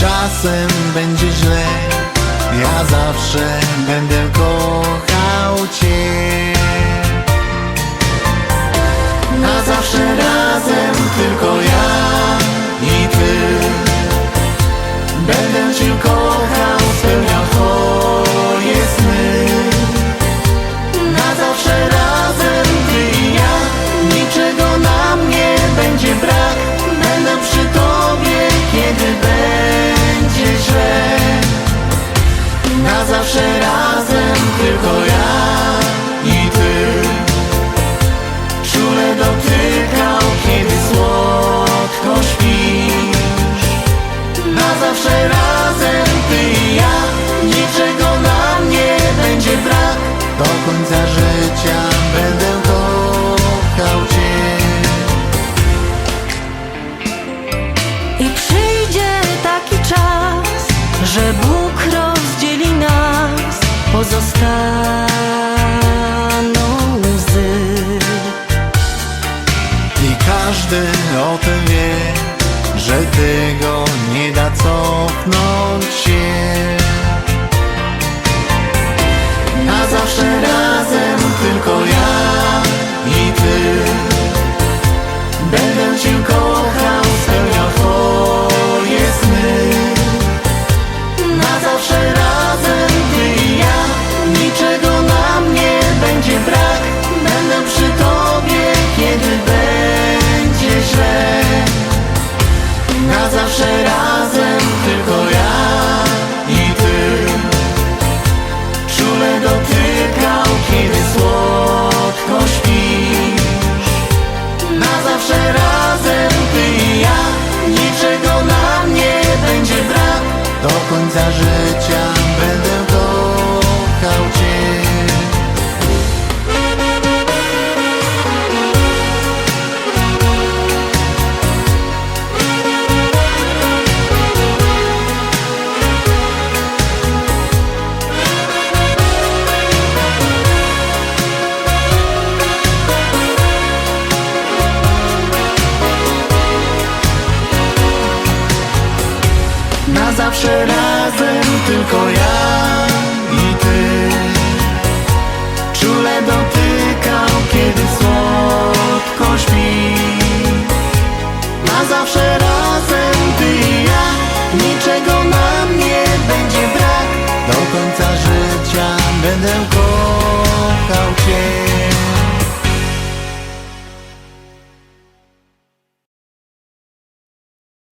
czasem będzie źle Ja zawsze będę kochał Cię Zawsze razem Ty i ja. Niczego nam nie będzie brak. Do końca życia będę kochał Cię. I przyjdzie taki czas, że Bóg rozdzieli nas, pozostaną Na zawsze razem tylko ja i ty. Czule dotykał, kiedy słodko śpi. Na zawsze razem ty i ja Niczego nam nie będzie brak. Do końca życia będę kochał cię.